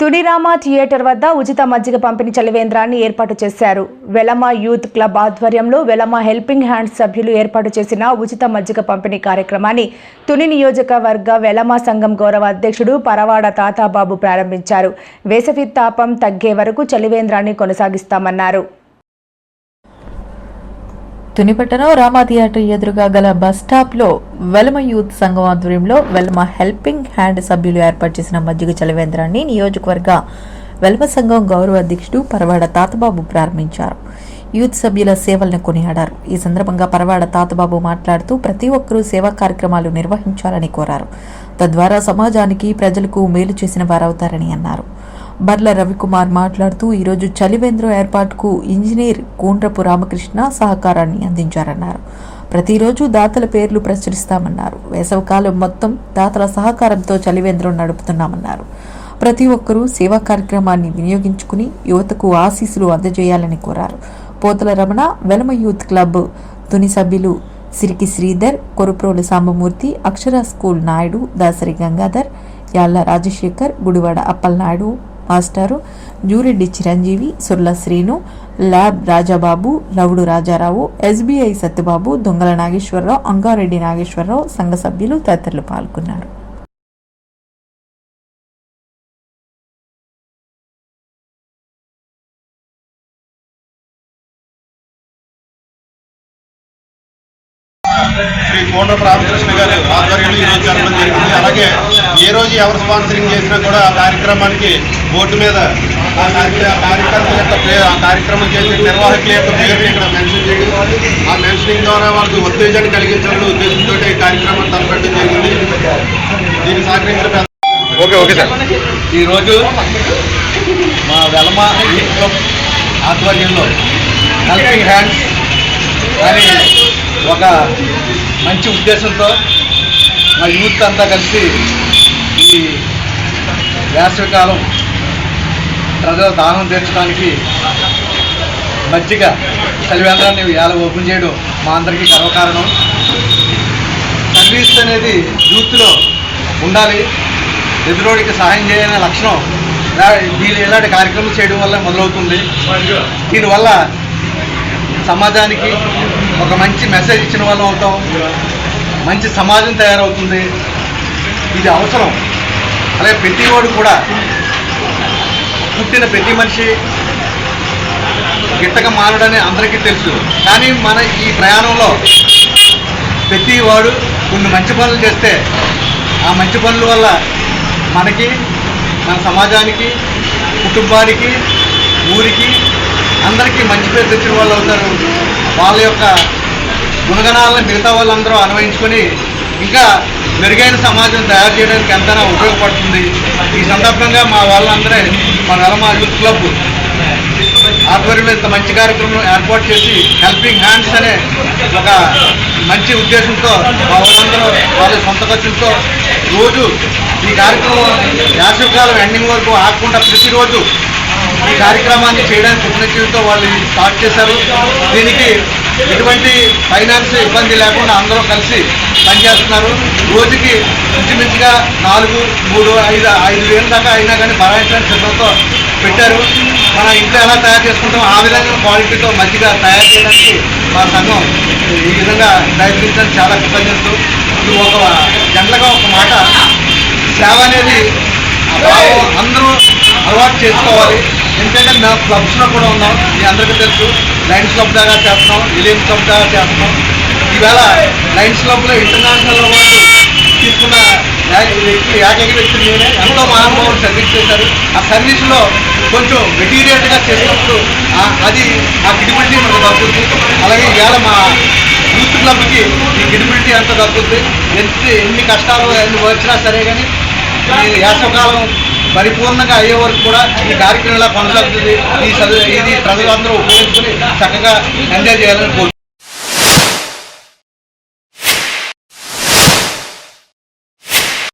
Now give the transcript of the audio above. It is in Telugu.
తునిరామ థియేటర్ వద్ద ఉచిత మజ్జిగ పంపిణీ చలివేంద్రాన్ని ఏర్పాటు చేశారు. వెలమ యూత్ క్లబ్ ఆధ్వర్యంలో వెలమ హెల్పింగ్ హ్యాండ్స్ సభ్యులు ఏర్పాటు చేసిన ఉచిత మజ్జిగ పంపిణీ కార్యక్రమాన్ని తుని నియోజకవర్గ వెలమ సంఘం గౌరవ అధ్యక్షుడు పరవాడ తాతాబాబు ప్రారంభించారు. వేసవి తాపం తగ్గే వరకు చలివేంద్రాన్ని కొనసాగిస్తామన్నారు. తునిపట్టణం రామా థియేటర్ ఎదురుగా గల బస్ వెలమ యూత్ సంఘం ఆధ్వర్యంలో వెలమ హెల్పింగ్ హ్యాండ్ సభ్యులు ఏర్పాటు చేసిన మజ్జిగ చలవేంద్రాన్ని నియోజకవర్గ వెలమ సంఘం గౌరవ అధ్యక్షుడు పరవాడ తాతబాబు ప్రారంభించారు. యూత్ సభ్యుల సేవలను కొనియాడారు. ఈ సందర్భంగా పరవాడ తాతబాబు మాట్లాడుతూ ప్రతి ఒక్కరూ సేవా కార్యక్రమాలు నిర్వహించాలని కోరారు. తద్వారా సమాజానికి ప్రజలకు మేలు చేసిన వారవుతారని అన్నారు. బర్ల రవికుమార్ మాట్లాడుతూ ఈరోజు చలివేంద్రం ఏర్పాటుకు ఇంజనీర్ కూండ్రపు రామకృష్ణ సహకారాన్ని అందించారన్నారు. ప్రతిరోజు దాతల పేర్లు ప్రచురిస్తామన్నారు. వేసవకాలం మొత్తం దాతల సహకారంతో చలివేంద్రం నడుపుతున్నామన్నారు. ప్రతి ఒక్కరూ సేవా కార్యక్రమాన్ని వినియోగించుకుని యువతకు ఆశీస్సులు అందజేయాలని కోరారు. పోతల రమణ వెలమ యూత్ క్లబ్ తుని సభ్యులు సిరికి శ్రీధర్ కొరుప్రోలు సాంబమూర్తి అక్షర స్కూల్ నాయుడు దాసరి గంగాధర్ యాళ్ళ రాజశేఖర్ గుడివాడ అప్పలనాయుడు మాస్టారు జూరెడ్డి చిరంజీవి సుర్ల శ్రీను ల్యాబ్ రాజాబాబు లవుడు రాజారావు ఎస్బీఐ సత్యబాబు దొంగల నాగేశ్వరరావు అంగారెడ్డి నాగేశ్వరరావు సంఘ సభ్యులు తదితరులు పాల్గొన్నారు. శ్రీ కోండ్రపు రామకృష్ణ గారి ఆధ్వర్యంలో ఈరోజు జరగడం జరిగింది. అలాగే ఏ రోజు ఎవరు స్పాన్సరింగ్ చేసినా కూడా ఆ కార్యక్రమానికి బోర్డు మీద ఆ కార్య- ఆ కార్యక్రమం యొక్క ఆ కార్యక్రమం చేసే నిర్వాహకుల యొక్క పేరు ఇక్కడ మెన్షన్ చేయడం ఆ మెన్షనింగ్ ద్వారా వాళ్ళకి ఉత్తేజాన్ని కలిగించాలనే ఉద్దేశంతో ఈ కార్యక్రమం తలపెట్టడం జరిగింది. దీనికి సహకరించిన ఓకే ఓకే సార్. ఈరోజు మా వెలమ ఆధ్వర్యంలో హెల్పింగ్ హ్యాండ్స్ అని ఒక మంచి ఉద్దేశంతో మా యూత్ అంతా కలిసి ఈ వేసవికాలం ప్రజల దాహం తీర్చడానికి మజ్జిగ చలివేంద్రాన్ని ఇలా ఓపెన్ చేయడం మా అందరికీ గర్వకారణం. సర్వీస్ అనేది యూత్లో ఉండాలి ఎదురోడికి సహాయం చేయని లక్షణం వీళ్ళు ఇలాంటి కార్యక్రమం చేయడం వల్ల మొదలవుతుంది. దీనివల్ల సమాజానికి ఒక మంచి మెసేజ్ ఇచ్చిన వాళ్ళం అవుతాం. మంచి సమాజం తయారవుతుంది. ఇది అవసరం. అలాగే ప్రతివాడు కూడా పుట్టిన ప్రతి మనిషి గిట్టక మారడని అందరికీ తెలుసు. కానీ మన ఈ ప్రయాణంలో ప్రతి వాడు కొన్ని మంచి పనులు చేస్తే ఆ మంచి పనుల వల్ల మనకి మన సమాజానికి కుటుంబానికి ఊరికి అందరికీ మంచి పేరు తెచ్చిన వాళ్ళు అవుతారు. వాళ్ళ యొక్క గుణగణాలను మిగతా వాళ్ళందరూ అన్వయించుకొని ఇంకా మెరుగైన సమాజం తయారు చేయడానికి ఎంతైనా ఉపయోగపడుతుంది. ఈ సందర్భంగా మా వాళ్ళందరే మా వెలమ యూత్ క్లబ్ ఆధ్వర్యంలో ఇంత మంచి కార్యక్రమం ఏర్పాటు చేసి హెల్పింగ్ హ్యాండ్స్ అనే ఒక మంచి ఉద్దేశంతో మా వాళ్ళందరూ వాళ్ళ సొంత ఖర్చులతో రోజు ఈ కార్యక్రమం వేసవికాలం ఎండింగ్ వరకు ఆకుండా ప్రతిరోజు ఈ కార్యక్రమాన్ని చేయడానికి కృతజ్ఞతతో వాళ్ళు స్టార్ట్ చేశారు. దీనికి ఎటువంటి ఫైనాన్స్ ఇబ్బంది లేకుండా అందరూ కలిసి పనిచేస్తున్నారు. రోజుకి ఇంచుమించుగా నాలుగు మూడు ఐదు ఐదు వేల దాకా అయినా కానీ భరాయించడానికి సిద్ధంతో పెట్టారు. మన ఇంట్లో ఎలా తయారు చేసుకుంటాం ఆ విధంగా క్వాలిటీతో మంచిగా తయారు చేయడానికి మా సంఘం ఈ విధంగా ప్రయత్నించడానికి చాలా కృతజ్ఞతలు ఇది ఒక జనరల్గా ఒక మాట. సేవ అనేది అందరూ అలవాటు చేసుకోవాలి. ఎందుకంటే మేము క్లబ్స్లో కూడా ఉన్నాం. మీ అందరికీ తెలుసు. లైన్స్ క్లబ్ దాకా చేస్తున్నాం. విలియన్స్ క్లబ్ దాకా చేస్తున్నాం. ఈవేళ లయన్స్ క్లబ్లో ఇంటర్నేషనల్ అవార్డు తీసుకున్న వ్యక్తి ఏకైక వ్యక్తి నేనే. ఎంతో మహానుభావులు సర్వీస్ చేశారు. ఆ సర్వీస్లో కొంచెం మెటీరియల్గా చేసినప్పుడు అది ఆ గిడిబిలిటీ మనకు దక్కుతుంది అలాగే ఇవాళ మా యూత్ క్లబ్కి ఈ గిడిబిలిటీ అంత దక్కుతుంది ఎంత ఎన్ని కష్టాలు ఎన్ని వచ్చినా సరే కానీ ఈ వేసవకాలం పరిపూర్ణంగా అయ్యే వరకు కూడా ఈ కార్యక్రమం ఇలా కొనసాగుతుంది ఈ చదువు ఇది ప్రజలందరూ ఉపయోగించుకుని చక్కగా ఎంజాయ్ చేయాలని కోరుకుంటున్నాను